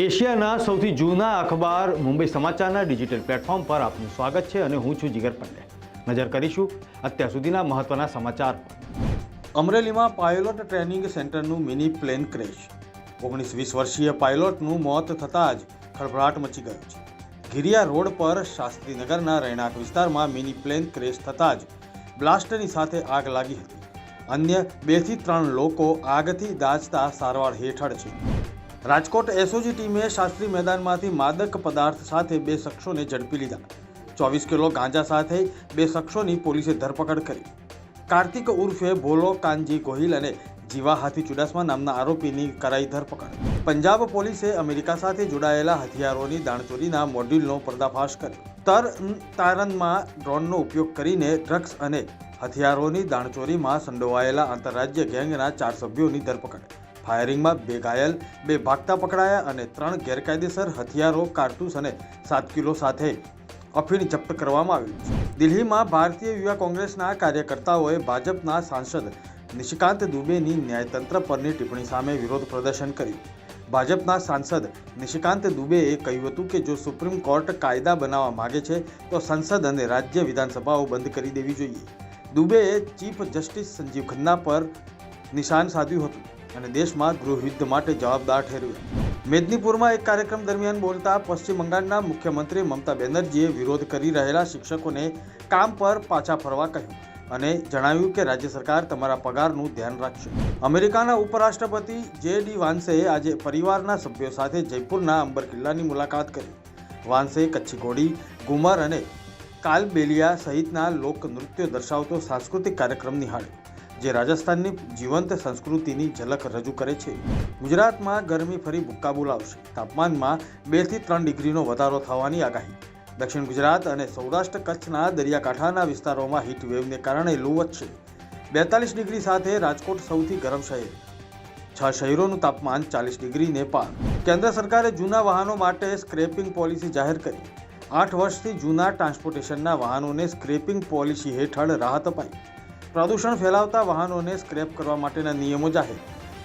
એશિયાના સૌથી જૂના અખબાર મુંબઈ સમાચારના ડિજિટલ પ્લેટફોર્મ પર આપનું સ્વાગત છે અને હું છું જીગર પંડે નજર કરીશું અત્યાર સુધીના મહત્વના સમાચાર અમરેલીમાં પાયલોટ ટ્રેનિંગ સેન્ટરનું મિની પ્લેન ક્રેશ. ઓગણીસ વીસ વર્ષીય પાયલોટનું મોત થતાં જ ખળભળાટ મચી ગયો છે. ગિરિયા રોડ પર શાસ્ત્રીનગરના રહેણાંક વિસ્તારમાં મિની પ્લેન ક્રેશ થતાં જ બ્લાસ્ટની સાથે આગ લાગી હતી. અન્ય બેથી ત્રણ લોકો આગથી દાજતા સારવાર હેઠળ છે. રાજકોટ એસઓજી ટીમે શાસ્ત્રી મેદાનમાંથી માદક પદાર્થ સાથે બે શખ્સોને ઝડપી લીધા. ચોવીસ કિલો ગાંજા સાથે બે શખ્સોની પોલીસે ધરપકડ કરી. કાર્તિક ઉર્ફે ભોલો કાનજી ગોહિલ અને જીવા હાથી ચુડાસમા નામના આરોપીની કરાઈ ધરપકડ. પંજાબ પોલીસે અમેરિકા સાથે જોડાયેલા હથિયારોની દાણચોરીના મોડ્યુલનો પર્દાફાશ કર્યો. તર તારનમાં ડ્રોનનો ઉપયોગ કરીને ડ્રગ્સ અને હથિયારોની દાણચોરીમાં સંડોવાયેલા આંતરરાજ્ય ગેંગના ચાર સભ્યોની ધરપકડ. ફાયરિંગમાં બે ઘાયલ, બે ભાગતા પકડાયા અને ત્રણ ગેરકાયદેસર હથિયારો, કારતૂસ અને સાત કિલો સાથે અફીણ જપ્ત કરવામાં આવ્યું દિલ્હીમાં ભારતીય યુવા કોંગ્રેસના કાર્યકર્તાઓએ ભાજપના સાંસદ નિશિકાંત દુબેની ન્યાયતંત્ર પરની ટિપ્પણી સામે વિરોધ પ્રદર્શન કર્યું. ભાજપના સાંસદ નિશિકાંત દુબેએ કહ્યું હતું કે જો સુપ્રીમ કોર્ટ કાયદા બનાવવા માગે છે, તો સંસદ અને રાજ્ય વિધાનસભાઓ બંધ કરી દેવી જોઈએ. દુબેએ ચીફ જસ્ટિસ સંજીવ ખન્ના પર નિશાન સાધ્યું હતું. અને દેશમાં ગૃહયુદ્ધ માટે જવાબદાર ઠેરવ્યો. મેદનીપુરમાં એક કાર્યક્રમ દરમિયાન બોલતા પશ્ચિમ બંગાળના મુખ્યમંત્રી મમતા બેનર્જીએ વિરોધ કરી રહેલા શિક્ષકોને કામ પર પાછા ફરવા કહ્યું અને જણાવ્યું કે રાજ્ય સરકાર તમારા પગારનું ધ્યાન રાખશે. અમેરિકાના ઉપરાષ્ટ્રપતિ જે ડી વાન્સે આજે પરિવારના સભ્યો સાથે જયપુરના અંબર કિલ્લાની મુલાકાત કરી. વાન્સે કચ્છી ઘોડી ઘુમર અને કાલબેલિયા સહિતના લોક નૃત્યો દર્શાવતો સાંસ્કૃતિક કાર્યક્રમ નિહાળ્યો. જે રાજસ્થાનની જીવંત સંસ્કૃતિની ઝલક રજૂ કરે છે. ગુજરાતમાં ગરમી ફરી ભૂક્કા બોલાવશે તાપમાનમાં બેથી ત્રણ ડિગ્રીનો વધારો થવાની આગાહી. દક્ષિણ ગુજરાત અને સૌરાષ્ટ્ર કચ્છના દરિયાકાંઠાના વિસ્તારોમાં હીટ વેવને કારણે લૂ વધશે. બેતાલીસ ડિગ્રી સાથે રાજકોટ સૌથી ગરમ શહેર. છ શહેરોનું તાપમાન ચાલીસ ડિગ્રીને પાર કેન્દ્ર સરકારે જૂના વાહનો માટે સ્ક્રેપિંગ પોલિસી જાહેર કરી. આઠ વર્ષથી જૂના ટ્રાન્સપોર્ટેશનના વાહનોને સ્ક્રેપિંગ પોલિસી હેઠળ રાહત અપાઈ. પ્રદૂષણ ફેલાવતા વાહનોને સ્ક્રેપ કરવા માટેના નિયમો જાહેર.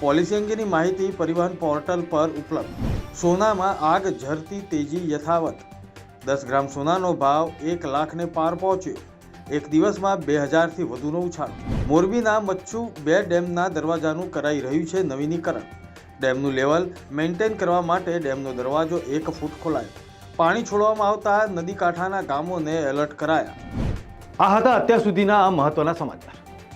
પોલિસી અંગેની માહિતી પરિવહન પોર્ટલ પર ઉપલબ્ધ. સોનામાં આગ ઝરતી તેજી યથાવત. દસ ગ્રામ સોનાનો ભાવ એક લાખને પાર પહોંચ્યો. એક દિવસમાં બે હજારથી વધુનો ઉછાળો. મોરબીના મચ્છુ બે ડેમના દરવાજાનું કરાઈ રહ્યું છે નવીનીકરણ. ડેમનું લેવલ મેન્ટેન કરવા માટે ડેમનો દરવાજો એક ફૂટ ખોલાયો. પાણી છોડવામાં આવતા નદી કાંઠાના ગામોને એલર્ટ કરાયા. આ હતા અત્યાર સુધીના મહત્વના સમાચાર.